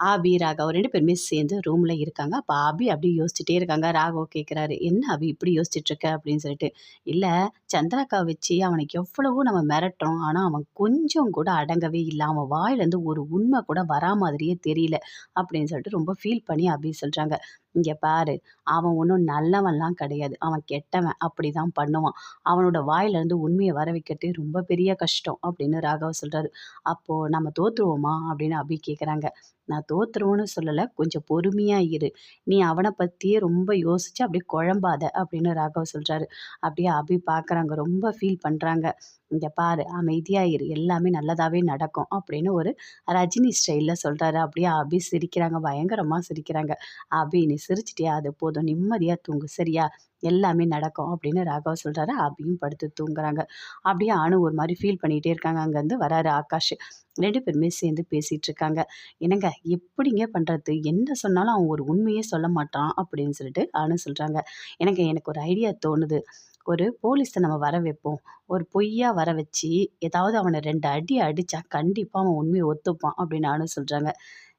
ஆபி, ராகவ் ரெண்டு பேருமே சேர்ந்து ரூமில் இருக்காங்க. அப்போ ஆபி அப்படியே யோசிச்சுட்டே இருக்காங்க. ராகவ் கேட்குறாரு, "என்ன அபி இப்படி யோசிச்சுட்ருக்க அப்படின்னு சொல்லிட்டு. இல்லை சந்திராக்காவ வச்சு அவனுக்கு எவ்வளவோ நம்ம மிரட்டுறோம். ஆனால் அவன் கொஞ்சம் கூட அடங்கவே இல்லை அவன் வாயிலேருந்து ஒரு உண்மை கூட வரா மாதிரியே தெரியல." அப்படின்னு சொல்லிட்டு ரொம்ப ஃபீல் பண்ணி அபி சொல்கிறாங்க இங்கே பாரு, அவன் ஒன்றும் நல்லவன்லாம் கிடையாது. அவன் கெட்டவன். அப்படிதான் பண்ணுவான். அவனோட வாயிலேருந்து உண்மையை வர வைக்கிறதே ரொம்ப பெரிய கஷ்டம்." அப்படின்னு ராகவ் சொல்கிறாரு அப்போது நம்ம தோற்றுருவோமா அப்படின்னு அபி கேட்குறாங்க. "நான் தோத்துருவேன்னு சொல்லலை கொஞ்சம் பொறுமையாக இரு. நீ அவனை பற்றியே ரொம்ப யோசிச்சு அப்படியே குழம்பாத." அப்படின்னு ராகவ் சொல்கிறாரு அப்படியே அபி பார்க்குறாங்க. ரொம்ப ஃபீல் பண்ணுறாங்க இங்கே பாரு, அமைதியாக இரு. எல்லாமே நல்லதாகவே நடக்கும்." அப்படின்னு ஒரு ரஜினி ஸ்டைலில் சொல்கிறாரு அப்படியே அபி சிரிக்கிறாங்க. பயங்கரமாக சிரிக்கிறாங்க. "அபி நீ சிரிச்சிட்டியா? அது போதும். நிம்மதியாக தூங்கு. சரியா? எல்லாமே நடக்கும்." அப்படின்னு ராகவ் சொல்கிறாரு அபியும் படுத்து தூங்குறாங்க. அப்படியே அணு ஒரு மாதிரி ஃபீல் பண்ணிகிட்டே இருக்காங்க. அங்கேருந்து வராரு ஆகாஷ். ரெண்டு பேருமே சேர்ந்து பேசிகிட்டு இருக்காங்க. "என்னங்க எப்படிங்க பண்ணுறது என்ன சொன்னாலும் அவன் ஒரு உண்மையே சொல்ல மாட்டான் அப்படின்னு சொல்லிட்டு அணு சொல்கிறாங்க எனக்கு எனக்கு ஒரு ஐடியா தோணுது. ஒரு போலீஸை நம்ம வர வைப்போம். ஒரு பொய்யா வர வச்சு, ஏதாவது அவனை ரெண்டு அடி அடித்தா கண்டிப்பாக அவன் உண்மையை ஒத்துப்பான்." அப்படின்னு அனு சொல்கிறாங்க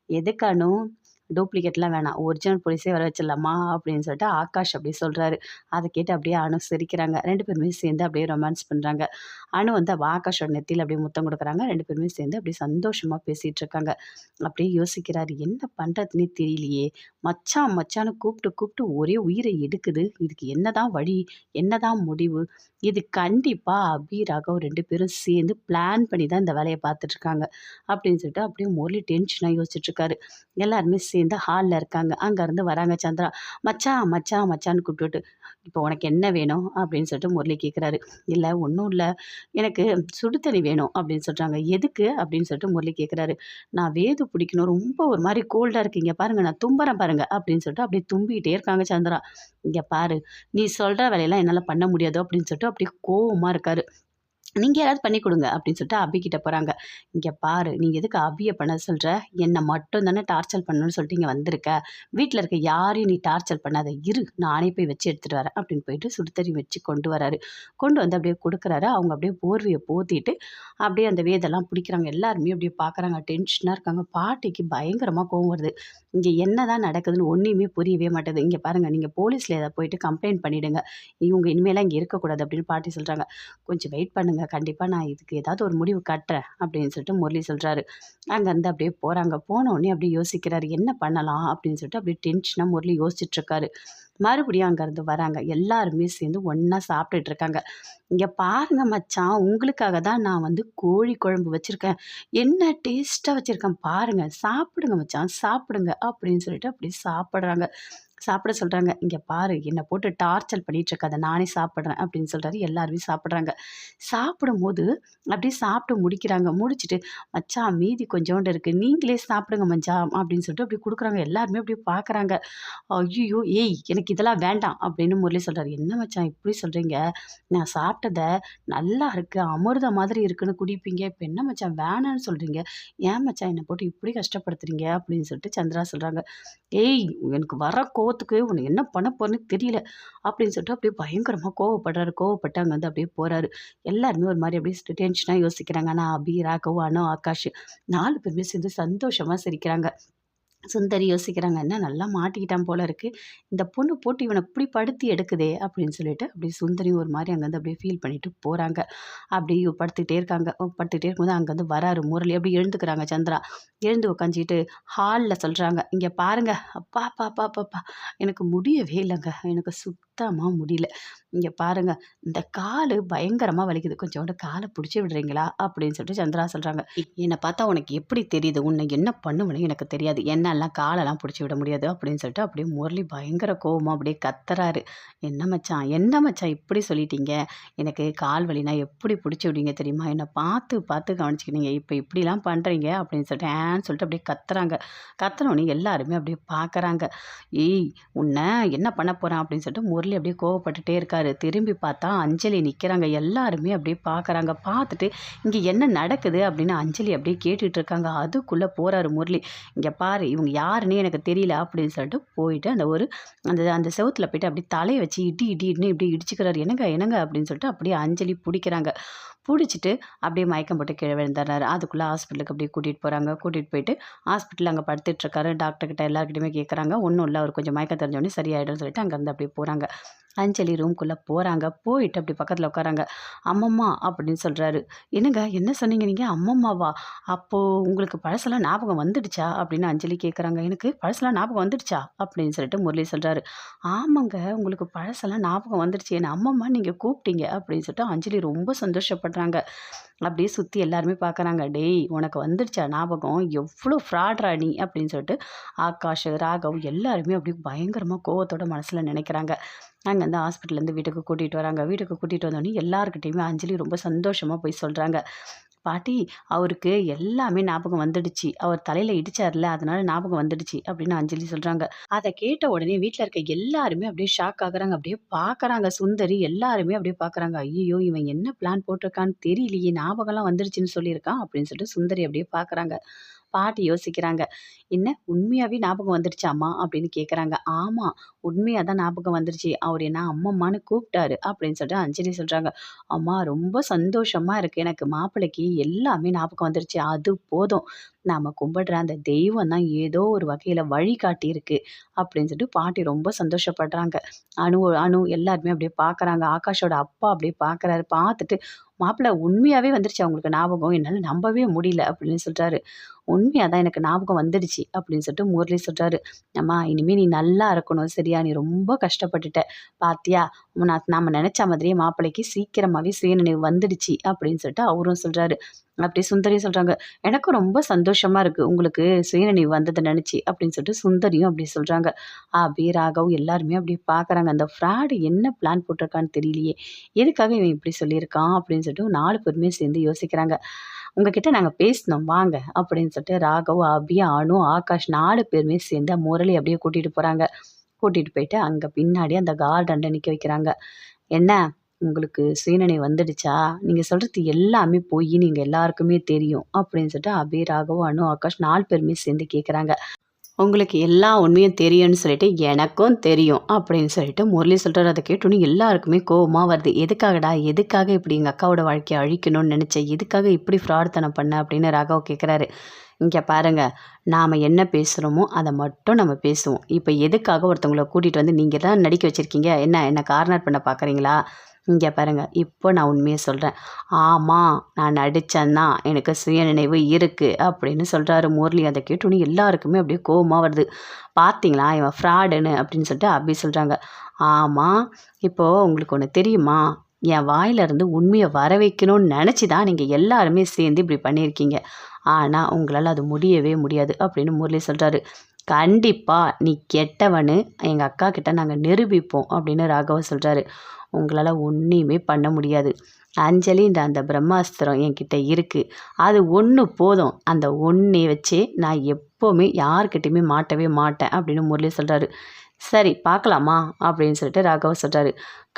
எதுக்கானும் டூப்ளிகேட்லாம் வேணாம். ஒரிஜினல் போலீஸே வர வச்சிடலாமா?" அப்படின்னு சொல்லிட்டு ஆகாஷ் அப்படி சொல்கிறாரு அதை கேட்டு அப்படியே அனுசரிக்கிறாங்க சிரிக்கிறாங்க. 2 பேருமே சேர்ந்து அப்படியே ரொமான்ஸ் பண்ணுறாங்க அனு வந்து அவ ஆகாஷோட நெத்தியில் அப்படியே முத்தம் கொடுக்குறாங்க ரெண்டு பேருமே சேர்ந்து அப்படியே சந்தோஷமாக பேசிகிட்டு இருக்காங்க. அப்படியே யோசிக்கிறாரு. "என்ன பண்றதுன்னே தெரியலையே. மச்சான் மச்சான்னு கூப்பிட்டு கூப்பிட்டு ஒரே உயிரை எடுக்குது. இதுக்கு என்னதான் வழி? என்னதான் முடிவு? இது கண்டிப்பாக அபி, ராகவ் ரெண்டு பேரும் சேர்ந்து பிளான் பண்ணி தான் இந்த வேலையை பார்த்துட்ருக்காங்க அப்படின்னு சொல்லிட்டு அப்படியே முரளி டென்ஷனாக யோசிச்சுட்ருக்காரு எல்லாருமே சேர்ந்து ஹாலில் இருக்காங்க. அங்கேருந்து வராங்க சந்திரா. "மச்சான், மச்சான், மச்சான்னு கூப்பிட்டுட்டு, இப்போ உனக்கு என்ன வேணும்?" அப்படின்னு சொல்லிட்டு முரளி கேட்குறாரு. இல்லை ஒன்றும் இல்லை எனக்கு சுடுதண்ணி வேணும்." அப்படின்னு சொல்கிறாங்க "எதுக்கு?" அப்படின்னு சொல்லிட்டு முரளி கேட்குறாரு. "நான் வேது பிடிக்கணும். ரொம்ப ஒரு மாதிரி கோல்டாக இருக்கீங்க பாருங்கள் பாருங்க நான் தும்புறேன் பாருங்க." அப்படின்னு சொல்லிட்டு அப்படியே தும்பிக்கிட்டே இருக்காங்க சந்திரா. இங்கே பாரு, நீ சொல்கிற வேலையெல்லாம் என்னால் பண்ண முடியாது." அப்படின்னு சொல்லிட்டு அப்படியே கோவமாக இருக்காரு. நீங்கள் யாராவது பண்ணி கொடுங்க அப்படின்னு சொல்லிட்டு அபி போகிறாங்க இங்கே பாரு, நீங்கள் எதுக்கு அபியை பண்ண சொல்கிற என்னை மட்டும் தானே டார்ச்சர் பண்ணணும்னு சொல்லிட்டு இங்கே வந்திருக்க. வீட்டில் இருக்க யாரையும் நீ டார்ச்சர் பண்ணாத. இரு, நானே போய் வச்சு எடுத்துகிட்டு வரேன்." அப்படின்னு போயிட்டு சுடுத்தறி வச்சு கொண்டு வராரு. கொண்டு வந்து அப்படியே கொடுக்குறாரு அவங்க அப்படியே போர்வையை போத்திட்டு அப்படியே அந்த வேதெல்லாம் பிடிக்கிறாங்க. எல்லாருமே அப்படியே பார்க்குறாங்க. டென்ஷனாக இருக்காங்க. பாட்டிக்கு பயங்கரமாக கோவம் வருது. இங்க என்னதான் நடக்குதுன்னு ஒன்றுமே புரியவே மாட்டேது. இங்கே பாருங்கள் நீங்கள் போலீஸில் ஏதாவது போயிட்டு கம்ப்ளைண்ட் பண்ணிவிடுங்க இவங்க இனிமேலாம் இங்கே இருக்கக்கூடாது." அப்படின்னு பாட்டி சொல்கிறாங்க "கொஞ்சம் வெயிட் பண்ணுங்க. கண்டிப்பாக நான் இதுக்கு ஏதாவது ஒரு முடிவு கட்டுறேன்." அப்படின்னு சொல்லிட்டு முரளி சொல்கிறாரு அங்கேருந்து அப்படியே போகிறாங்க போன உடனே அப்படியே யோசிக்கிறாரு. என்ன பண்ணலாம்? அப்படின்னு சொல்லிட்டு அப்படியே டென்ஷனாக முரளி யோசிச்சுட்ருக்காரு மறுபடியும் அங்கேருந்து வராங்க. எல்லாருமே சேர்ந்து ஒன்றா சாப்பிட்டுட்டு இருக்காங்க. "இங்க பாருங்க மச்சான், உங்களுக்காக தான் நான் வந்து கோழி குழம்பு வச்சுருக்கேன் என்ன டேஸ்ட்டாக வச்சுருக்கேன் பாருங்கள் சாப்பிடுங்க மச்சான், சாப்பிடுங்க." அப்படின்னு சொல்லிட்டு அப்படியே சாப்பிட்றாங்க சாப்பிட சொல்கிறாங்க இங்கே பாரு, என்னை போட்டு டார்ச்சர் பண்ணிகிட்ருக்காத நானே சாப்பிட்றேன் அப்படின்னு சொல்றாரு. எல்லாருமே சாப்பிட்றாங்க சாப்பிடும்போது அப்படியே சாப்பிட்டு முடிக்கிறாங்க. முடிச்சுட்டு, "மச்சான் மீதி கொஞ்சோண்டு இருக்குது நீங்களே சாப்பிடுங்க மச்சான்." அப்படின்னு சொல்லிட்டு அப்படி கொடுக்குறாங்க எல்லாருமே அப்படியே பார்க்குறாங்க. ஐயோ ஏய் எனக்கு இதெல்லாம் வேண்டாம்." அப்படின்னு முரளி சொல்கிறாரு "என்ன மச்சான் இப்படி சொல்கிறீங்க நான் சாப்பிட்டதை நல்லா இருக்குது அமிர்தம் மாதிரி இருக்குன்னு குடிப்பீங்க. இப்போ என்ன மச்சான் வேணான்னு சொல்கிறீங்க ஏன் மச்சான் என்னை போட்டு இப்படி கஷ்டப்படுத்துறீங்க?" அப்படின்னு சொல்லிட்டு சந்திரா சொல்கிறாங்க "ஏய் எனக்கு வர கோவத்துக்கு உன்னை என்ன பண்ண போறேன்னு தெரியல." அப்படின்னு சொல்லிட்டு அப்படியே பயங்கரமா கோவப்படுறாரு. கோவப்பட்டு அங்கேருந்து அப்படியே போறாரு. எல்லாருமே ஒரு மாதிரி அப்படியே டென்ஷனாக யோசிக்கிறாங்க. ஆனால் அபி, ராகவ், அனு, ஆகாஷ் நாலு பேருமே சேர்ந்து சந்தோஷமா சிரிக்கிறாங்க. சுந்தரி யோசிக்கிறாங்க. "என்ன நல்லா மாட்டிக்கிட்டான் போல இருக்கு. இந்த பொண்ணு போட்டு இவனை இப்படி படுத்தி எடுக்குதே." அப்படின்னு சொல்லிட்டு அப்படியே சுந்தரி ஒரு மாதிரி அங்கேருந்து அப்படியே ஃபீல் பண்ணிட்டு போகிறாங்க அப்படியே படுத்துக்கிட்டே இருக்காங்க. படுத்துக்கிட்டே இருக்கும்போது அங்கேருந்து வராரு முரளி. அப்படியே எழுந்துக்கிறாங்க சந்திரா. எழுந்து உட்காந்துக்கிட்டு ஹாலில் சொல்கிறாங்க இங்கே பாருங்க. அப்பா அப்பா அப்பா அப்பா எனக்கு முடியவே இல்லைங்க எனக்கு சுத்தமாக முடியல. இங்கே பாருங்க, இந்த கால் பயங்கரமாக வலிக்குது. கொஞ்சோண்டு காலை பிடிச்சி விடுறீங்களா?" அப்படின்னு சொல்லிட்டு சந்திரா சொல்கிறாங்க என்னை பார்த்தா உனக்கு எப்படி தெரியுது? உன்னை என்ன பண்ணுவேன்னு எனக்கு தெரியாது. என்ன என்னாலாம் காலெல்லாம் பிடிச்சி விட முடியாது." அப்படின்னு சொல்லிட்டு அப்படியே முரளி பயங்கர கோபமாக அப்படியே கத்துறாரு. "என்ன மச்சான், என்ன மச்சான் இப்படி சொல்லிட்டீங்க? எனக்கு கால் வலினா எப்படி பிடிச்சி விடுங்க தெரியுமா? என்னை பார்த்து பார்த்து கவனிச்சுக்கினீங்க. இப்போ இப்படிலாம் பண்ணுறீங்க அப்படின்னு சொல்லிட்டு ஆன்னு சொல்லிட்டு அப்படியே கத்துறாங்க. கத்துன எல்லாருமே அப்படியே பார்க்குறாங்க. "ஏய் உன்னை என்ன பண்ண போகிறான் அப்படின்னு சொல்லிட்டு முரளி அப்படியே கோவப்பட்டுட்டே இருக்காரு. திரும்பி பார்த்தா அஞ்சலி நிற்கிறாங்க எல்லாருமே அப்படியே பார்க்குறாங்க. பார்த்துட்டு, இங்கே என்ன நடக்குது?" அப்படின்னு அஞ்சலி அப்படியே கேட்டுட்ருக்காங்க இருக்காங்க. போகிறாரு முரளி. இங்கே பாரு, இவங்க யாருன்னே எனக்கு தெரியல." அப்படின்னு சொல்லிட்டு போயிட்டு அந்த ஒரு அந்த அந்த செவுத்துல போயிட்டு அப்படியே தலையை வச்சு இடி இடி இடின்னு இப்படி இடிச்சுக்கிறாரு. "என்னங்க என்னங்க?" அப்படின்னு சொல்லிட்டு அப்படியே அஞ்சலி பிடிக்கிறாங்க பிடிச்சிட்டு அப்படியே மயக்கம் போட்டு கீழே விழுந்துடுறாரு அதுக்குள்ளே ஹாஸ்பிட்டலுக்கு அப்படியே கூட்டிகிட்டு போகிறாங்க கூட்டிகிட்டு போயிட்டு ஹாஸ்பிட்டலில் அங்கே படுத்துட்ருக்காரு டாக்டர்கிட்ட எல்லாருக்கிட்டையுமே கேட்குறாங்க ஒன்றும் இல்லை அவர் கொஞ்சம் மயக்கம் தெரிஞ்சோடனே சரியாயிடும்னு சொல்லிட்டு அங்கேருந்து அப்படியே போகிறாங்க அஞ்சலி ரூம்குள்ளே போகிறாங்க போயிட்டு அப்படி பக்கத்தில் உட்காராங்க அம்மம்மா அப்படின்னு சொல்கிறாரு என்னங்க என்ன சொன்னீங்க நீங்கள் அம்மம்மாவா? அப்போது உங்களுக்கு பழசெல்லாம் ஞாபகம் வந்துடுச்சா? அப்படின்னு அஞ்சலி கேட்குறாங்க எனக்கு பழசெல்லாம் ஞாபகம் வந்துடுச்சா? அப்படின்னு சொல்லிட்டு முரளி சொல்கிறாரு ஆமாங்க உங்களுக்கு பழசெல்லாம் ஞாபகம் வந்துடுச்சு. என்ன அம்மம்மா நீங்கள் கூப்பிட்டீங்க அப்படின்னு சொல்லிட்டு அஞ்சலி ரொம்ப சந்தோஷப்படுறாங்க. அப்படியே சுற்றி எல்லாருமே பார்க்குறாங்க டேய் உனக்கு வந்துடுச்சா ஞாபகம்? எவ்வளோ ஃப்ராட்ரா நீ? அப்படின்னு சொல்லிட்டு ஆகாஷ் ராகவ் எல்லாருமே அப்படியே பயங்கரமாக கோவத்தோட மனசில் நினைக்கிறாங்க. அங்கேருந்து ஹாஸ்பிட்டல்லேருந்து வீட்டுக்கு கூட்டிகிட்டு வராங்க. வீட்டுக்கு கூட்டிகிட்டு வந்தோடனே எல்லாருக்கிட்டையுமே அஞ்சலி ரொம்ப சந்தோஷமாக போய் சொல்கிறாங்க பாட்டி அவருக்கு எல்லாமே ஞாபகம் வந்துடுச்சு. அவர் தலையில் இடிச்சார்ல அதனால ஞாபகம் வந்துடுச்சு அப்படின்னு அஞ்சலி சொல்கிறாங்க அதை கேட்ட உடனே வீட்டில் இருக்க எல்லாருமே அப்படியே ஷாக் ஆகுறாங்க. அப்படியே பார்க்குறாங்க சுந்தரி எல்லாருமே அப்படியே பார்க்குறாங்க ஐயோ இவன் என்ன பிளான் போட்டிருக்கான்னு தெரியலையே. ஞாபகம்லாம் வந்துடுச்சுன்னு சொல்லியிருக்கான் அப்படின்னு சொல்லிட்டு சுந்தரி அப்படியே பார்க்குறாங்க பாட்டி யோசிக்கிறாங்க. என்ன? உண்மையாகவே ஞாபகம் வந்துடுச்சாம்மா அப்படின்னு கேட்குறாங்க ஆமாம் உண்மையாக தான் ஞாபகம் வந்துருச்சு. அவர் என்ன அம்மம்மான்னு கூப்பிட்டாரு அப்படின்னு சொல்லிட்டு அஞ்சலி சொல்கிறாங்க அம்மா ரொம்ப சந்தோஷமாக இருக்குது எனக்கு மாப்பிள்ளைக்கு எல்லாமே ஞாபகம் வந்துருச்சு. அது போதும். நாம் கும்பிடுற அந்த தெய்வம் தான் ஏதோ ஒரு வகையில் வழி காட்டியிருக்கு அப்படின்னு சொல்லிட்டு பாட்டி ரொம்ப சந்தோஷப்படுறாங்க. அணு அணு எல்லாருமே அப்படியே பார்க்குறாங்க ஆகாஷோட அப்பா அப்படியே பார்க்குறாரு பார்த்துட்டு மாப்பிள்ளை உண்மையாகவே வந்துருச்சு? அவங்களுக்கு ஞாபகம்? என்னால் நம்பவே முடியல அப்படின்னு சொல்கிறாரு உண்மையாக தான் எனக்கு ஞாபகம் வந்துடுச்சு. அப்படின்னு சொல்லிட்டு முரளி சொல்கிறாரு அம்மா இனிமேல் நீ நல்லா இருக்கணும் சரியா? நீ ரொம்ப கஷ்டப்பட்டுட்ட. பாத்தியா? நான் நம்ம நினச்ச மாதிரியே மாப்பிள்ளைக்கு சீக்கிரமாகவே சுயநினைவு வந்துடுச்சு அப்படின்னு சொல்லிட்டு அவரும் சொல்கிறாரு அப்படி சுந்தரியும் சொல்கிறாங்க எனக்கும் ரொம்ப சந்தோஷமாக இருக்குது உங்களுக்கு சுயநினைவு வந்ததை நினச்சி அப்படின்னு சொல்லிட்டு சுந்தரியும் அப்படி சொல்கிறாங்க அபி ராகவ் எல்லாருமே அப்படி பார்க்குறாங்க அந்த ஃப்ராடு என்ன பிளான் போட்டிருக்கான்னு தெரியலையே. எதுக்காக இவன் இப்படி சொல்லியிருக்கான் அப்படின்னு சொல்லிட்டு நாலு பேருமே சேர்ந்து யோசிக்கிறாங்க. உங்ககிட்ட நாங்கள் பேசினோம் வாங்க அப்படின்னு சொல்லிட்டு ராகவ் அபி அனு ஆகாஷ் நாலு பேருமே சேர்ந்து முரளி அப்படியே கூட்டிகிட்டு போகிறாங்க கூட்டிகிட்டு போயிட்டு அங்கே பின்னாடி அந்த கார்டனில் நிற்க வைக்கிறாங்க. என்ன? உங்களுக்கு சுயநினை வந்துடுச்சா? நீங்கள் சொல்கிறது எல்லாமே போய் நீங்கள் எல்லாருக்குமே தெரியும் அப்படின்னு சொல்லிட்டு அபி ராகவ் அனு ஆகாஷ் நாலு பேருமே சேர்ந்து கேட்குறாங்க உங்களுக்கு எல்லா உண்மையும் தெரியும்னு சொல்லிட்டு எனக்கும் தெரியும் அப்படின்னு சொல்லிட்டு முரளி சொல்கிறார் அதை கேட்டோன்னு எல்லாருக்குமே கோபமாக வருது. எதுக்காகடா? எதுக்காக இப்படி எங்கள் அக்காவோட வாழ்க்கையை அழிக்கணும்னு நினச்சேன் எதுக்காக இப்படி ஃப்ராட்தனம் பண்ண? அப்படின்னு ராகவ் கேட்குறாரு இங்கே பாருங்கள் நாம் என்ன பேசுகிறோமோ அதை மட்டும் நம்ம பேசுவோம். இப்போ எதுக்காக ஒருத்தவங்களை கூட்டிகிட்டு வந்து நீங்கள் தான் நடிக்க வச்சுருக்கீங்க? என்ன என்ன கார்னர் பண்ண பார்க்குறீங்களா இங்கே பாருங்கள் இப்போ நான் உண்மையை சொல்கிறேன் ஆமாம் நான் நடித்தேன்னா எனக்கு சுயநினைவு இருக்குது அப்படின்னு சொல்கிறாரு முரளி. அதை கேட்டோன்னே எல்லாருக்குமே அப்படியே கோபமாக வருது. பார்த்தீங்களா இவன் ஃப்ராடுன்னு அப்படின்னு சொல்லிட்டு அப்படி சொல்கிறாங்க ஆமாம் இப்போது உங்களுக்கு ஒன்று தெரியுமா? என் வாயிலிருந்து உண்மையை வர வைக்கணும்னு நினச்சி தான் நீங்கள் எல்லாருமே சேர்ந்து இப்படி பண்ணியிருக்கீங்க. ஆனால் உங்களால் அது முடியவே முடியாது அப்படின்னு முரளி சொல்கிறாரு கண்டிப்பாக நீ கெட்டவனு எங்கள் அக்கா கிட்ட நாங்கள் நிரூபிப்போம் அப்படின்னு ராகவ சொல்கிறாரு உங்களால் ஒன்றையுமே பண்ண முடியாது. அஞ்சலின்ற அந்த பிரம்மாஸ்திரம் என்கிட்ட இருக்குது அது ஒன்று போதும். அந்த ஒன்றை வச்சே நான் எப்போவுமே யார்கிட்டையுமே மாட்டவே மாட்டேன் அப்படின்னு முரளி சொல்கிறாரு சரி பார்க்கலாமா? அப்படின்னு சொல்லிட்டு ராகவ சொல்கிறாரு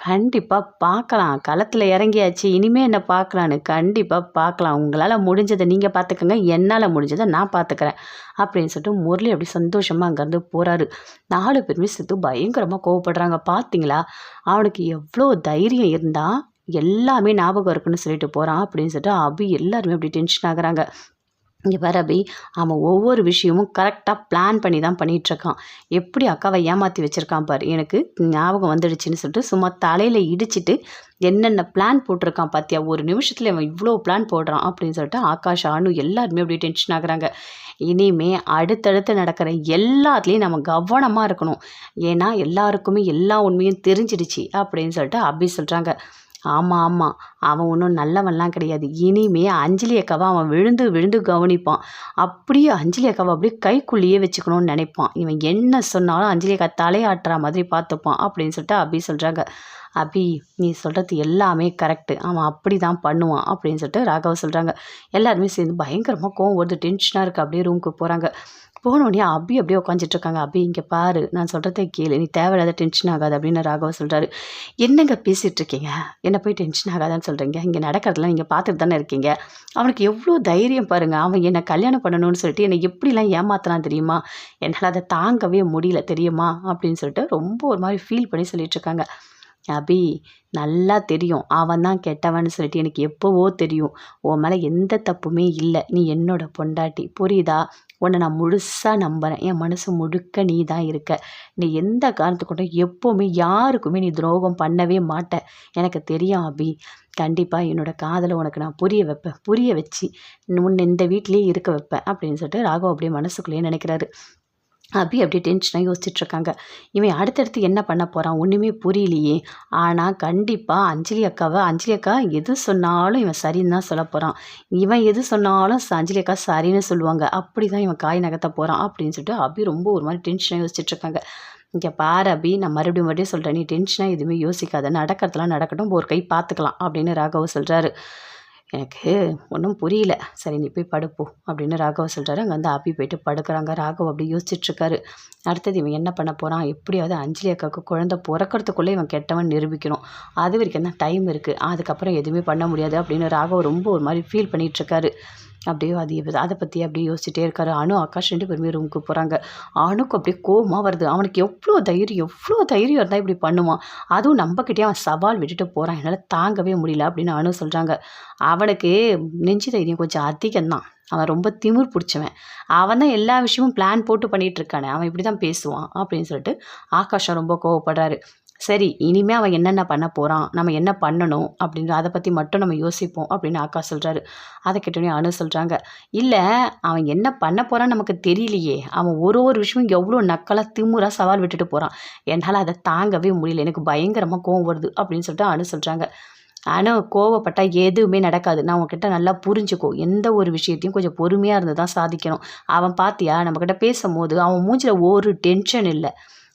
கண்டிப்பாக பார்க்கலாம். களத்தில் இறங்கியாச்சு. இனிமேல் என்ன பார்க்கலான்னு? கண்டிப்பாக பார்க்கலாம். உங்களால் முடிஞ்சதை நீங்கள் பார்த்துக்கோங்க. என்னால் முடிஞ்சதை நான் பார்த்துக்கிறேன். அப்படின்னு சொல்லிட்டு முரளி அப்படி சந்தோஷமாக அங்கேருந்து போகிறாரு நாலு பேருமே சித்து பயங்கரமாக கோவப்படுறாங்க. பார்த்தீங்களா அவனுக்கு எவ்வளோ தைரியம் இருந்தால் எல்லாமே ஞாபகம் இருக்குன்னு சொல்லிட்டு போகிறான் அப்படின்னு சொல்லிட்டு அபி எல்லாருமே அப்படி டென்ஷன் ஆகுறாங்க. இங்கே பாரு அபி அவன் ஒவ்வொரு விஷயமும் கரெக்டாக பிளான் பண்ணி தான் பண்ணிகிட்ருக்கான் எப்படி அக்காவை ஏமாற்றி வச்சுருக்கான் பாரு. எனக்கு ஞாபகம் வந்துடுச்சுன்னு சொல்லிட்டு சும்மா தலையில் இடிச்சிட்டு என்னென்ன பிளான் போட்டிருக்கான் பார்த்தியா ஒரு நிமிஷத்தில் அவன் இவ்வளோ பிளான் போடுறான் அப்படின்னு சொல்லிட்டு ஆகாஷ் அனு எல்லாருமே அப்படியே டென்ஷன் ஆகுறாங்க. இனிமே அடுத்தடுத்து நடக்கிற எல்லாத்துலேயும் நம்ம கவனமாக இருக்கணும். ஏன்னா எல்லாருக்குமே எல்லா உண்மையும் தெரிஞ்சிடுச்சு அப்படின்னு சொல்லிட்டு அபி சொல்கிறாங்க ஆமாம் ஆமாம் அவன் ஒன்றும் நல்லவன்லாம் கிடையாது. இனிமே அஞ்சலி அக்காவை அவன் விழுந்து விழுந்து கவனிப்பான். அப்படியே அஞ்சலி அக்காவை அப்படியே கைக்குள்ளேயே வச்சுக்கணும்னு நினைப்பான். இவன் என்ன சொன்னாலும் அஞ்சலி அக்கா தலையாட்டுற மாதிரி பார்த்துப்பான் அப்படின்னு சொல்லிட்டு அபி சொல்கிறாங்க அபி நீ சொல்கிறது எல்லாமே கரெக்டு. அவன் அப்படி தான் பண்ணுவான் அப்படின்னு சொல்லிட்டு ராகவ சொல்கிறாங்க எல்லாருமே சேர்ந்து பயங்கரமாக கோவம் வருது. டென்ஷனாக இருக்குது அப்படியே ரூமுக்கு போகிறாங்க போனோடனே அபி அப்படியே உட்காந்துட்ருக்காங்க அபி இங்கே பாரு நான் சொல்கிறத கேளு. நீ தேவையில்லாத டென்ஷன் ஆகாது அப்படின்னு ராகவ சொல்கிறாரு என்னங்க பேசிகிட்டு இருக்கீங்க என்ன போய் டென்ஷன் ஆகாதான்னு சொல்கிறீங்க இங்கே நடக்கிறதுலாம் நீங்கள் பார்த்துட்டு தானே இருக்கீங்க? அவனுக்கு எவ்வளோ தைரியம் பாருங்கள் அவன் என்னை கல்யாணம் பண்ணணும்னு சொல்லிட்டு என்னை எப்படிலாம் ஏமாத்தலாம் தெரியுமா? என்னால் அதை தாங்கவே முடியல தெரியுமா? அப்படின்னு சொல்லிட்டு ரொம்ப ஒரு மாதிரி ஃபீல் பண்ணி சொல்லிட்டு இருக்காங்க அபி நல்லா தெரியும். அவன் தான் கெட்டவன்னு சொல்லிட்டு எனக்கு எப்போவோ தெரியும். உன் மேலே எந்த தப்புமே இல்லை. நீ என்னோட பொண்டாட்டி. புரியுதா? உன்னை நான் முழுசாக நம்புகிறேன் என் மனசு முழுக்க நீ தான் இருக்க. நீ எந்த காரணத்துக்கு எப்போவுமே யாருக்குமே நீ துரோகம் பண்ணவே மாட்ட. எனக்கு தெரியும் அபி. கண்டிப்பாக என்னோட காதலை உனக்கு நான் புரிய வைப்பேன். புரிய வச்சு உன்னை இந்த வீட்லேயே இருக்க வைப்பேன். அப்படின்னு சொல்லிட்டு ராகவ் அப்படியே மனசுக்குள்ளேயே நினைக்கிறாரு. அபி அப்படியே டென்ஷனாக யோசிச்சுட்ருக்காங்க. இவன் அடுத்தடுத்து என்ன பண்ண போகிறான் ஒன்றுமே புரியலையே. ஆனால் கண்டிப்பாக அஞ்சலி அக்காவை அஞ்சலி அக்கா எது சொன்னாலும் இவன் சரின்னு தான் சொல்ல போகிறான் இவன் எது சொன்னாலும் அஞ்சலி அக்கா சரின்னு சொல்லுவாங்க. அப்படி தான் இவன் காய் நகர்த்த போகிறான் அப்படின்னு சொல்லிட்டு அபி ரொம்ப ஒரு மாதிரி டென்ஷனாக யோசிச்சுட்ருக்காங்க. இங்கே பாரு அபி நான் மறுபடியும் மறுபடியும் சொல்கிறேன் நீ டென்ஷனாக எதுவுமே யோசிக்காத. நடக்கிறதுலாம் நடக்கட்டும். ஒரு கை பார்த்துக்கலாம் அப்படின்னு ராகவ் சொல்கிறாரு எனக்கு ஒன்றும் புரியல. சரி நீ போய் படுப்போ அப்படின்னு ராகவ சொல்கிறாரு அங்கே வந்து ஆப்பி போயிட்டு படுக்கிறாங்க. ராகவ் அப்படி யோசிச்சுட்ருக்காரு. அடுத்தது இவன் என்ன பண்ண போகிறான் எப்படியாவது அஞ்சலி அக்காவுக்கு குழந்தை பிறக்கிறதுக்குள்ளே இவன் கெட்டவன் நிரூபிக்கணும். அது வரைக்கும் தான் டைம் இருக்குது அதுக்கப்புறம் எதுவுமே பண்ண முடியாது அப்படின்னு ராகவ் ரொம்ப ஒரு மாதிரி ஃபீல் பண்ணிகிட்ருக்காரு அப்படியே அது அதை பற்றி அப்படியே யோசிச்சுட்டே இருக்காரு. அனு ஆகாஷ் ரெண்டு பேருமே ரூமுக்கு போகிறாங்க அணுக்கு அப்படியே கோபமாக வருது. அவனுக்கு எவ்வளோ தைரியம் எவ்வளோ தைரியம் இருந்தால் இப்படி பண்ணுவான் அதுவும் நம்மக்கிட்டே அவன் சவால் விட்டுட்டு போகிறான் என்னால் தாங்கவே முடியல அப்படின்னு அனு சொல்கிறாங்க அவனுக்கு நெஞ்சு தைரியம் கொஞ்சம் அதிகம்தான். அவன் ரொம்ப திமிர் பிடிச்சவன். அவன் தான் எல்லா விஷயமும் பிளான் போட்டு பண்ணிகிட்டு இருக்கானே. அவன் இப்படி தான் பேசுவான் அப்படின்னு சொல்லிட்டு ஆகாஷம் ரொம்ப கோவப்படுறாரு. சரி இனிமே அவன் என்னென்ன பண்ண போகிறான் நம்ம என்ன பண்ணணும் அப்படின்ற அதை பற்றி மட்டும் நம்ம யோசிப்போம் அப்படின்னு ஆக்கா சொல்கிறாரு அதை கேட்டோடனே அனு சொல்கிறாங்க இல்லை அவன் என்ன பண்ண போகிறான்னு நமக்கு தெரியலையே. அவன் ஒரு ஒரு விஷயமும் எவ்வளோ நக்கலாக திமுறாக சவால் விட்டுட்டு போகிறான் என்னால் அதை தாங்கவே முடியல. எனக்கு பயங்கரமாக கோவம் வருது. அப்படின்னு சொல்லிட்டு அனு சொல்கிறாங்க ஆனால் கோவப்பட்டால் எதுவுமே நடக்காது. நான் உங்ககிட்ட நல்லா புரிஞ்சுக்கோ. எந்த ஒரு விஷயத்தையும் கொஞ்சம் பொறுமையாக இருந்து தான் சாதிக்கணும். அவன் பார்த்தியா நம்மக்கிட்ட பேசும்போது அவன் மூஞ்சில் ஒரு டென்ஷன் இல்லை.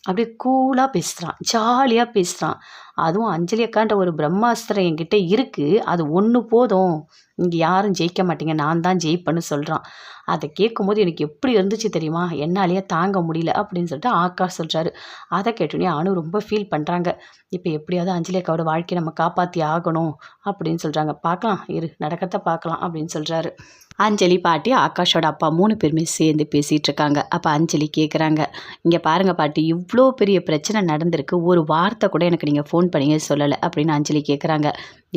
அப்படியே கூலாக பேசுகிறான் ஜாலியாக பேசுகிறான் அதுவும் அஞ்சலி அக்கான்ற ஒரு பிரம்மாஸ்திரம் என்கிட்ட இருக்குது அது ஒன்று போதும். இங்கே யாரும் ஜெயிக்க மாட்டீங்க. நான் தான் ஜெயிப்பேன்னு சொல்கிறான் அதை கேட்கும்போது எனக்கு எப்படி இருந்துச்சு தெரியுமா? என்னாலேயே தாங்க முடியல அப்படின்னு சொல்லிட்டு ஆகாஷ் சொல்கிறாரு அதை கேட்டோன்னே அனு ரொம்ப ஃபீல் பண்ணுறாங்க இப்போ எப்படியாவது அஞ்சலி அக்காவோட வாழ்க்கையை நம்ம காப்பாற்றி ஆகணும் அப்படின்னு சொல்கிறாங்க பார்க்கலாம். இரு நடக்கிறத பார்க்கலாம் அப்படின்னு சொல்கிறாரு அஞ்சலி பாட்டி ஆகாஷோட அப்பா மூணு பேருமே சேர்ந்து பேசிகிட்டு இருக்காங்க அப்போ அஞ்சலி கேட்குறாங்க இங்கே பாருங்கள் பாட்டி இவ்வளோ பெரிய பிரச்சனை நடந்திருக்கு. ஒரு வார்த்தை கூட எனக்கு நீங்கள் ஃபோன் பண்ணிங்க சொல்லலை. அப்படின்னு அஞ்சலி கேட்குறாங்க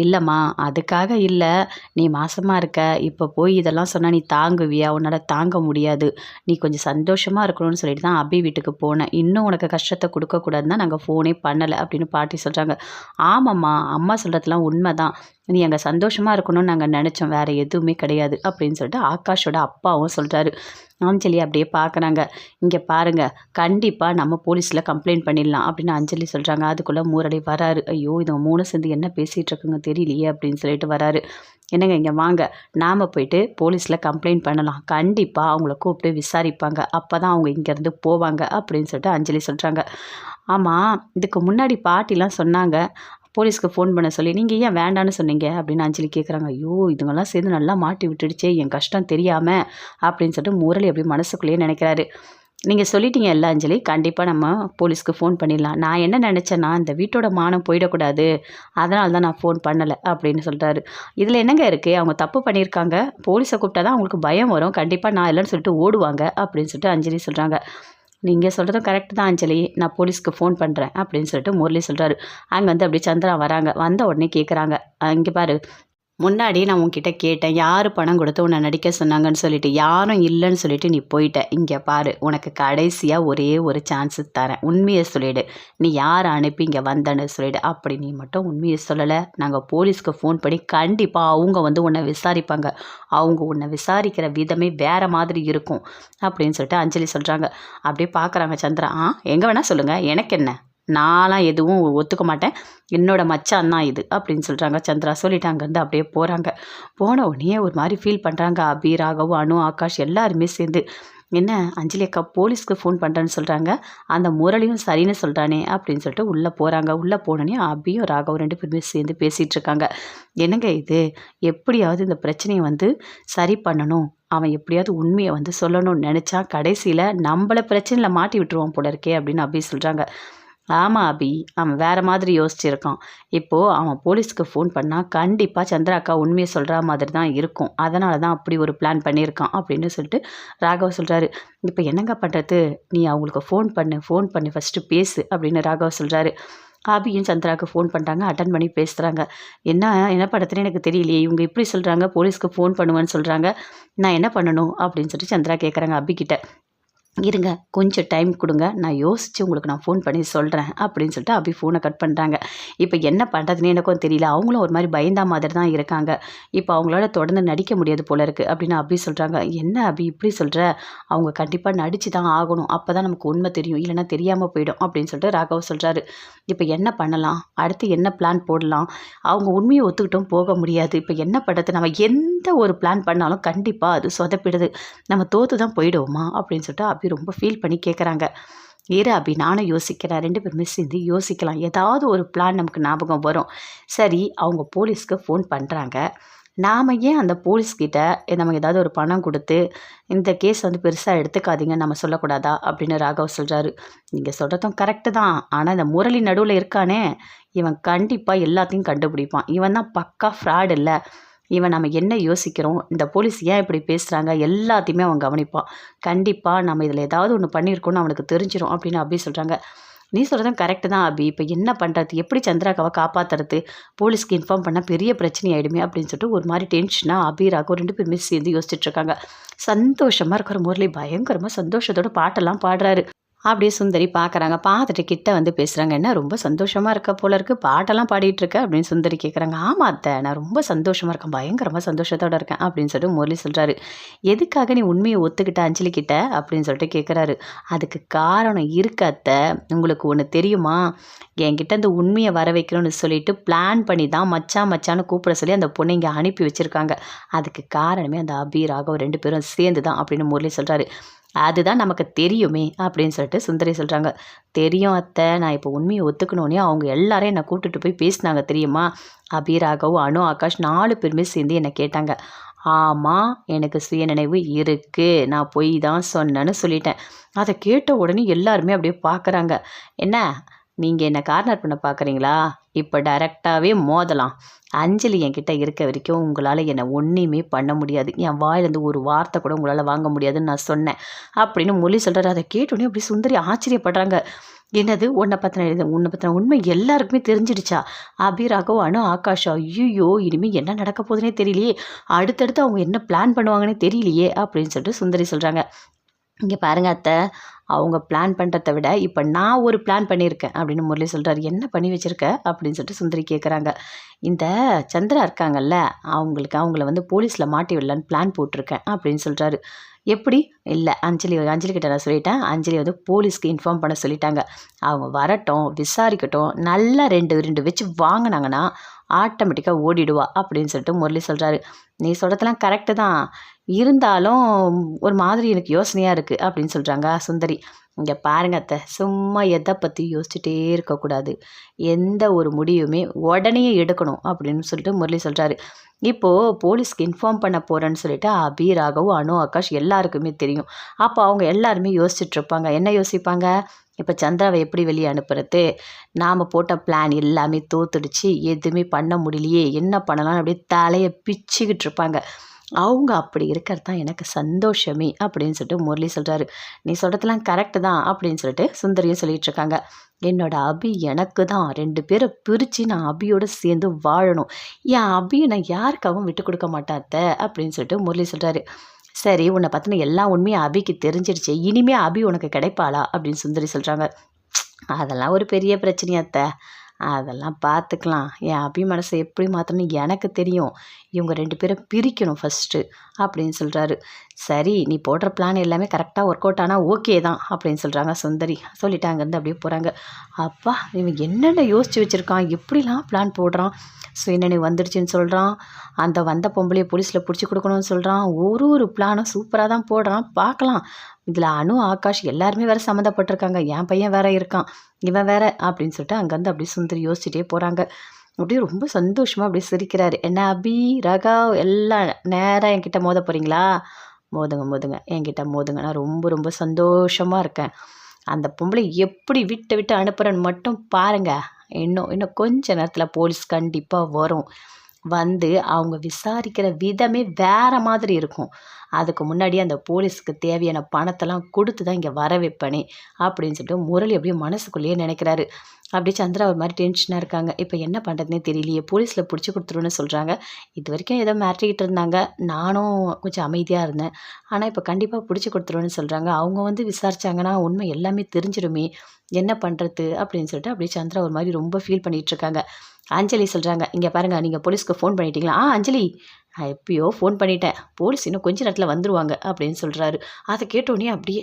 இல்லைம்மா அதுக்காக இல்லை. நீ மாசமாக இருக்க. இப்போ போய் இதெல்லாம் சொன்னால் நீ தாங்குவியா? உன்னால் தாங்க முடியாது. நீ கொஞ்சம் சந்தோஷமாக இருக்கணும்னு சொல்லிட்டு தான் அபி வீட்டுக்கு போனேன். இன்னும் உனக்கு கஷ்டத்தை கொடுக்கக்கூடாதுன்னு தான் நாங்கள் ஃபோனே பண்ணலை. அப்படின்னு பாட்டி சொல்கிறாங்க ஆமாம்மா அம்மா சொல்கிறதுலாம் உண்மை தான் நீ அங்கே சந்தோஷமாக இருக்கணும்னு நாங்கள் நினச்சோம். வேறு எதுவுமே கிடையாது அப்படின்னு சொல்லிட்டு ஆகாஷோட அப்பாவும் சொல்கிறாரு அஞ்சலி அப்படியே பார்க்குறாங்க இங்கே பாருங்கள் கண்டிப்பாக நம்ம போலீஸில் கம்ப்ளைண்ட் பண்ணிடலாம் அப்படின்னு அஞ்சலி சொல்கிறாங்க அதுக்குள்ளே மூரடி வராரு. ஐயோ இது மூணு சேர்ந்து என்ன பேசிகிட்டு இருக்குங்க தெரியலையே அப்படின்னு சொல்லிட்டு வராரு. என்னங்க இங்கே வாங்க. நாம் போயிட்டு போலீஸில் கம்ப்ளைண்ட் பண்ணலாம். கண்டிப்பாக அவங்கள கூப்பிட்டு விசாரிப்பாங்க. அப்போ தான் அவங்க இங்கேருந்து போவாங்க அப்படின்னு சொல்லிட்டு அஞ்சலி சொல்கிறாங்க ஆமாம் இதுக்கு முன்னாடி பாட்டிலாம் சொன்னாங்க. போலீஸ்க்கு ஃபோன் பண்ண சொல்லி நீங்கள் ஏன் வேண்டான்னு சொன்னீங்க? அப்படின்னு அஞ்சலி கேட்குறாங்க ஐயோ இதுங்கெல்லாம் சேர்ந்து நல்லா மாட்டி விட்டுடுச்சே என் கஷ்டம் தெரியாமல் அப்படின்னு சொல்லிட்டு முரளி அப்படி மனசுக்குள்ளேயே நினைக்கிறாரு. நீங்கள் சொல்லிட்டீங்க எல்லா அஞ்சலி கண்டிப்பாக நம்ம போலீஸ்க்கு ஃபோன் பண்ணிடலாம். நான் என்ன நினச்சேன்னா இந்த வீட்டோட மானம் போயிடக்கூடாது அதனால தான் நான் ஃபோன் பண்ணலை அப்படின்னு சொல்கிறாரு இதில் என்னங்க இருக்குது அவங்க தப்பு பண்ணியிருக்காங்க. போலீஸை கூப்பிட்டா தான் அவங்களுக்கு பயம் வரும். கண்டிப்பாக நான் இல்லைன்னு சொல்லிட்டு ஓடுவாங்க அப்படின்னு சொல்லிட்டு அஞ்சலி சொல்கிறாங்க நீங்கள் சொல்கிறதும் கரெக்ட் தான் அஞ்சலி. நான் போலீஸ்க்கு ஃபோன் பண்ணுறேன் அப்படின்னு சொல்லிட்டு முரளி சொல்கிறாரு அங்கே வந்து அப்படியே சந்திரா வராங்க. வந்த உடனே கேட்குறாங்க இங்கே பாரு முன்னாடி நான் உன்கிட்ட கேட்டேன் யார் பணம் கொடுத்து உன்னை நடிக்க சொன்னாங்கன்னு சொல்லிட்டு யாரும் இல்லைன்னு சொல்லிட்டு நீ போயிட்ட. இங்கே பாரு உனக்கு கடைசியாக ஒரே ஒரு சான்ஸு தரேன். உண்மையை சொல்லிடு. நீ யார் அனுப்பி இங்கே வந்தேன்னு சொல்லிடு. அப்படி நீ மட்டும் உண்மையை சொல்லலை. நாங்கள் போலீஸ்க்கு ஃபோன் பண்ணி கண்டிப்பாக அவங்க வந்து உன்னை விசாரிப்பாங்க. அவங்க உன்னை விசாரிக்கிற விதமே வேறு மாதிரி இருக்கும். அப்படின்னு சொல்லிட்டு அஞ்சலி சொல்கிறாங்க அப்படியே பார்க்குறாங்க சந்திரா. ஆ எங்கே வேணால் சொல்லுங்கள் எனக்கு என்ன? நான்லாம் எதுவும் ஒத்துக்க மாட்டேன். என்னோடய மச்சான் தான் இது அப்படின்னு சொல்கிறாங்க சந்திரா சொல்லிட்டு அங்கேருந்து அப்படியே போகிறாங்க போன உடனே ஒரு மாதிரி ஃபீல் பண்ணுறாங்க அபி ராகவ் அனு ஆகாஷ் எல்லாருமே சேர்ந்து. என்ன அஞ்சலி அக்கா போலீஸ்க்கு ஃபோன் பண்ணுறேன்னு சொல்கிறாங்க அந்த முரளியும் சரின்னு சொல்கிறானே அப்படின்னு சொல்லிட்டு உள்ளே போகிறாங்க உள்ளே போனோடனே அபியும் ராகவும் ரெண்டு பேருமே சேர்ந்து பேசிகிட்டு இருக்காங்க. என்னங்க இது? எப்படியாவது இந்த பிரச்சனையை வந்து சரி பண்ணணும். அவன் எப்படியாவது உண்மையை வந்து சொல்லணும்னு நினச்சா கடைசியில் நம்மளை பிரச்சனையில் மாட்டி விட்டுருவான் போல இருக்கே அப்படின்னு அபி சொல்கிறாங்க ஆமாம் அபி. அவன் வேறு மாதிரி யோசிச்சிருக்கான். இப்போது அவன் போலீஸ்க்கு ஃபோன் பண்ணால் கண்டிப்பாக சந்திரா அக்கா உண்மையை சொல்கிற மாதிரி தான் இருக்கும். அதனால தான் அப்படி ஒரு பிளான் பண்ணியிருக்கான் அப்படின்னு சொல்லிட்டு ராகவ் சொல்கிறாரு இப்போ என்னங்க பண்ணுறது நீ அவங்களுக்கு ஃபோன் பண்ணு ஃபோன் பண்ணி ஃபஸ்ட்டு பேசு அப்படின்னு ராகவ் சொல்கிறாரு அபியும் சந்திராவுக்கு ஃபோன் பண்ணுறாங்க அட்டன் பண்ணி பேசுகிறாங்க என்ன என்ன படத்துன்னு எனக்கு தெரியலையே. இவங்க இப்படி சொல்கிறாங்க போலீஸ்க்கு ஃபோன் பண்ணுவேன்னு சொல்கிறாங்க நான் என்ன பண்ணணும்? அப்படின்னு சொல்லிட்டு சந்திரா கேட்குறாங்க அபிக்கிட்ட இருங்க கொஞ்சம் டைம் கொடுங்க. நான் யோசித்து உங்களுக்கு நான் ஃபோன் பண்ணி சொல்கிறேன் அப்படின்னு சொல்லிட்டு அப்படி ஃபோனை கட் பண்ணுறாங்க இப்போ என்ன பண்ணுறதுன்னு எனக்கும் தெரியல. அவங்களும் ஒரு மாதிரி பயந்தா மாதிரி தான் இருக்காங்க. இப்போ அவங்களால தொடர்ந்து நடிக்க முடியாது போல இருக்குது அப்படின்னு அப்படி சொல்கிறாங்க என்ன அப்படி இப்படி சொல்கிற அவங்க கண்டிப்பாக நடித்து தான் ஆகணும். அப்போ தான் நமக்கு உண்மை தெரியும். இல்லைன்னா தெரியாமல் போயிடும். அப்படின்னு சொல்லிட்டு ராகவ் சொல்கிறாரு இப்போ என்ன பண்ணலாம்? அடுத்து என்ன பிளான் போடலாம்? அவங்க உண்மையை ஒத்துக்கிட்டும் போக முடியாது. இப்போ என்ன பண்ணுறது நம்ம எந்த ஒரு பிளான் பண்ணாலும் கண்டிப்பாக அது சொதப்பிடுது. நம்ம தோற்று தான் போயிடுவோமா? அப்படின்னு சொல்லிட்டு அப்படி அபி ரொம்ப ஃபீல் பண்ணி கேட்குறாங்க இரு அபி நானும் யோசிக்கிறேன். ரெண்டு பேருமே சேர்ந்து யோசிக்கலாம். ஏதாவது ஒரு பிளான் நமக்கு ஞாபகம் வரும். சரி அவங்க போலீஸ்க்கு ஃபோன் பண்ணுறாங்க நாம் ஏன் அந்த போலீஸ்கிட்ட நம்ம ஏதாவது ஒரு பணம் கொடுத்து இந்த கேஸ் வந்து பெருசாக எடுத்துக்காதீங்க நம்ம சொல்லக்கூடாதா? அப்படின்னு ராகவ் சொல்கிறாரு நீங்கள் சொல்கிறதும் கரெக்டு தான். ஆனால் இந்த முரளி நடுவில் இருக்கானே. இவன் கண்டிப்பாக எல்லாத்தையும் கண்டுபிடிப்பான். இவன் தான் பக்கா ஃப்ராட் இல்லை. இவன் நம்ம என்ன யோசிக்கிறோம்? இந்த போலீஸ் ஏன் இப்படி பேசுகிறாங்க எல்லாத்தையுமே அவன் கவனிப்பான் கண்டிப்பாக நம்ம இதில் ஏதாவது ஒன்று பண்ணியிருக்கோம்னு அவனுக்கு தெரிஞ்சிடும் அப்படின்னு அப்படி சொல்கிறாங்க நீ சொல்கிறதும் கரெக்டு தான் அபி. இப்போ என்ன பண்ணுறது எப்படி சந்திராக்காவை காப்பாற்றுறது போலீஸ்க்கு இன்ஃபார்ம் பண்ணால் பெரிய பிரச்சனை ஆகிடுமே அப்படின்னு சொல்லிட்டு ஒரு மாதிரி டென்ஷனாக அபி ராகோ ரெண்டு பேருமே சேர்ந்து யோசிச்சுட்ருக்காங்க சந்தோஷமாக இருக்கிற முரளி பயங்கரமாக சந்தோஷத்தோட பாட்டெல்லாம் பாடுறாரு. அப்படியே சுந்தரி பார்க்குறாங்க பார்த்துட்டு கிட்ட வந்து பேசுகிறாங்க என்ன ரொம்ப சந்தோஷமாக இருக்க போல இருக்குது பாட்டெல்லாம் பாடிட்டு இருக்க? அப்படின்னு சுந்தரி கேட்குறாங்க ஆமாம் அத்தை நான் ரொம்ப சந்தோஷமாக இருக்கேன். பயங்கரமாக சந்தோஷத்தோடு இருக்கேன். அப்படின்னு சொல்லிட்டு முரளி சொல்கிறாரு எதுக்காக நீ உண்மையை ஒத்துக்கிட்ட அஞ்சலி கிட்ட? அப்படின்னு சொல்லிட்டு கேட்குறாரு அதுக்கு காரணம் இருக்க அத்தை. உங்களுக்கு ஒன்று தெரியுமா? என்கிட்ட இந்த உண்மையை வர வைக்கணும்னு சொல்லிட்டு பிளான் பண்ணி தான் மச்சான் மச்சான்னு கூப்பிட சொல்லி அந்த பொண்ணை இங்கே அனுப்பி வச்சுருக்காங்க. அதுக்கு காரணமே அந்த அபி ராகவ் ரெண்டு பேரும் சேர்ந்து தான் அப்படின்னு முரளி சொல்கிறாரு அதுதான் நமக்கு தெரியுமே அப்படின்னு சொல்லிட்டு சுந்தரி சொல்கிறாங்க தெரியும் அத்தை நான் இப்போ உண்மையை ஒத்துக்கணுன்னே அவங்க எல்லாரையும் என்னை கூப்பிட்டுட்டு போய் பேசினாங்க தெரியுமா? அபிராகவ் அனு ஆகாஷ் நாலு பேருமே சேர்ந்து என்னை கேட்டாங்க. ஆமாம் எனக்கு சுயநினைவு இருக்குது நான் பொய் தான் சொன்னேன்னு சொல்லிட்டேன். அதை கேட்ட உடனே எல்லாருமே அப்படியே பார்க்குறாங்க என்ன? நீங்கள் என்ன கார்னர் பண்ண பார்க்குறீங்களா இப்போ டைரெக்டாகவே மோதலாம். அஞ்சலி என்கிட்ட இருக்க வரைக்கும் உங்களால் என்னை ஒன்றையுமே பண்ண முடியாது. என் வாயிலேருந்து ஒரு வார்த்தை கூட உங்களால் வாங்க முடியாதுன்னு நான் சொன்னேன். அப்படின்னு மொழி சொல்கிறார் அதை கேட்டோன்னே அப்படி சுந்தரி ஆச்சரியப்படுறாங்க. என்னது? உன்னை பற்றின எழுத உன்னை பற்றின உண்மை எல்லாருக்குமே தெரிஞ்சிடுச்சா? அபிராகவ் அனு ஆகாஷா ஐயோ இனிமேல் என்ன நடக்க போகுதுன்னே தெரியலையே. அடுத்தடுத்து அவங்க என்ன பிளான் பண்ணுவாங்கன்னே தெரியலையே அப்படின்னு சொல்லிட்டு சுந்தரி சொல்கிறாங்க இங்கே பாருங்க அத்தை. அவங்க பிளான் பண்ணுறத விட இப்போ நான் ஒரு பிளான் பண்ணியிருக்கேன் அப்படின்னு முரளி சொல்கிறார் என்ன பண்ணி வச்சுருக்க? அப்படின்னு சொல்லிட்டு சுந்தரி கேட்குறாங்க இந்த சந்திரா இருக்காங்கல்ல அவங்களுக்கு அவங்கள வந்து போலீஸில் மாட்டி விடலான்னு பிளான் போட்டிருக்கேன் அப்படின்னு சொல்கிறாரு எப்படி? இல்லை அஞ்சலி அஞ்சலி கிட்ட நான் சொல்லிட்டேன். அஞ்சலி வந்து போலீஸ்க்கு இன்ஃபார்ம் பண்ண சொல்லிட்டாங்க. அவங்க வரட்டும் விசாரிக்கட்டும் நல்லா ரெண்டு ரெண்டு வச்சு வாங்கினாங்கன்னா ஆட்டோமேட்டிக்காக ஓடிடுவா அப்படின்னு சொல்லிட்டு முரளி சொல்கிறாரு நீ சொல்கிறதெல்லாம் கரெக்டு தான். இருந்தாலும் ஒரு மாதிரி எனக்கு யோசனையாக இருக்குது அப்படின்னு சொல்கிறாங்க சுந்தரி. இங்கே பாருங்க அத்தை சும்மா எதை பற்றி யோசிச்சுட்டே இருக்கக்கூடாது. எந்த ஒரு முடிவுமே உடனே எடுக்கணும் அப்படின்னு சொல்லிட்டு முரளி சொல்கிறாரு இப்போது போலீஸ்க்கு இன்ஃபார்ம் பண்ண போகிறேன்னு சொல்லிட்டு அபி ராகவ் அனு ஆகாஷ் எல்லாருக்குமே தெரியும். அப்போ அவங்க எல்லாருமே யோசிச்சுட்ருப்பாங்க என்ன யோசிப்பாங்க? இப்போ சந்திராவை எப்படி வெளியே அனுப்புறது? நாம் போட்ட பிளான் எல்லாமே தோத்துடுச்சு. எதுவுமே பண்ண முடியலையே. என்ன பண்ணலாம் அப்படியே தலையை பிச்சுக்கிட்டு இருப்பாங்க. அவங்க அப்படி இருக்கிறது தான் எனக்கு சந்தோஷமே அப்படின்னு சொல்லிட்டு முரளி சொல்கிறாரு நீ சொல்கிறதுலாம் கரெக்டு தான் அப்படின்னு சொல்லிட்டு சுந்தரியும் சொல்லிட்டு இருக்காங்க. என்னோட அபி எனக்கு தான். ரெண்டு பேரை பிரித்து நான் அபியோடு சேர்ந்து வாழணும். என் அபியை நான் யாருக்காகவும் விட்டு கொடுக்க மாட்டாத்த அப்படின்னு சொல்லிட்டு முரளி சொல்கிறாரு சரி உன்னை பற்றின எல்லா உண்மையும் அபிக்கு தெரிஞ்சிருச்சு. இனிமே அபி உனக்கு கிடைப்பாளா அப்படின்னு சுந்தரி சொல்கிறாங்க அதெல்லாம் ஒரு பெரிய பிரச்சனையாத்த அதெல்லாம் பார்த்துக்கலாம் என் அபி மனசை எப்படி மாற்றணும்னு எனக்கு தெரியும். இவங்க ரெண்டு பேரும் பிரிக்கணும் ஃபஸ்ட்டு அப்படின்னு சொல்கிறாரு சரி நீ போடுற பிளான் எல்லாமே கரெக்டாக ஒர்க் அவுட் ஆனால் ஓகே தான் அப்படின்னு சொல்கிறாங்க சுந்தரி. சொல்லிட்டு அங்கேருந்து அப்படியே போகிறாங்க அப்பா இவன் என்னென்ன யோசித்து வச்சுருக்கான்? எப்படிலாம் பிளான் போடுறான்? சுயநினை வந்துடுச்சுன்னு சொல்கிறான் அந்த வந்த பொம்பளையை போலீஸில் பிடிச்சி கொடுக்கணும்னு சொல்கிறான் ஒரு ஒரு பிளானும் சூப்பராக தான் போடுறான். பார்க்கலாம். இதில் அனு ஆகாஷ் எல்லாருமே வேறு சம்மந்தப்பட்டிருக்காங்க. என் பையன் வேற இருக்கான். இவன் வேற அப்படின்னு சொல்லிட்டு அங்கேருந்து அப்படியே சுந்தரி யோசிச்சுட்டே போகிறாங்க அப்படியே ரொம்ப சந்தோஷமாக அப்படியே சிரிக்கிறாரு. என்ன அபி ரகா எல்லாம் நேராக என்கிட்ட மோத போகிறீங்களா மோதுங்க மோதுங்க. என்கிட்ட மோதுங்க நான் ரொம்ப ரொம்ப சந்தோஷமாக இருக்கேன். அந்த பொம்பளை எப்படி விட்டு விட்டு அனுப்புகிறேன்னு மட்டும் பாருங்கள் இன்னும் இன்னும் கொஞ்ச நேரத்தில் போலீஸ் கண்டிப்பாக வரும். வந்து அவங்க விசாரிக்கிற விதமே வேறு மாதிரி இருக்கும். அதுக்கு முன்னாடி அந்த போலீஸுக்கு தேவையான பணத்தெல்லாம் கொடுத்து தான் இங்கே வர வைப்பனே அப்படின்னு சொல்லிட்டு முரளி அப்படியே மனசுக்குள்ளேயே நினைக்கிறாரு. அப்படியே சந்திரா ஒரு மாதிரி டென்ஷனாக இருக்காங்க. இப்போ என்ன பண்ணுறதுனே தெரியலையே போலீஸில் பிடிச்சி கொடுத்துருன்னு சொல்கிறாங்க இது வரைக்கும் ஏதோ மிரட்டிக்கிட்டு இருந்தாங்க. நானும் கொஞ்சம் அமைதியாக இருந்தேன். ஆனால் இப்போ கண்டிப்பாக பிடிச்சி கொடுத்துருவேன்னு சொல்கிறாங்க அவங்க வந்து விசாரிச்சாங்கன்னா உண்மை எல்லாமே தெரிஞ்சிடுமே. என்ன பண்ணுறது அப்படின்னு சொல்லிட்டு அப்படியே சந்திரா ஒரு மாதிரி ரொம்ப ஃபீல் பண்ணிகிட்டு இருக்காங்க. அஞ்சலி சொல்கிறாங்க இங்கே பாருங்கள் நீங்கள் போலீஸ்க்கு ஃபோன் பண்ணிட்டீங்களா? ஆ அஞ்சலி. நான் எப்பயோ ஃபோன் பண்ணிட்டேன். போலீஸ் இன்னும் கொஞ்ச நேரத்தில் வந்துருவாங்க அப்படின்னு சொல்கிறாரு அதை கேட்டோடனே அப்படியே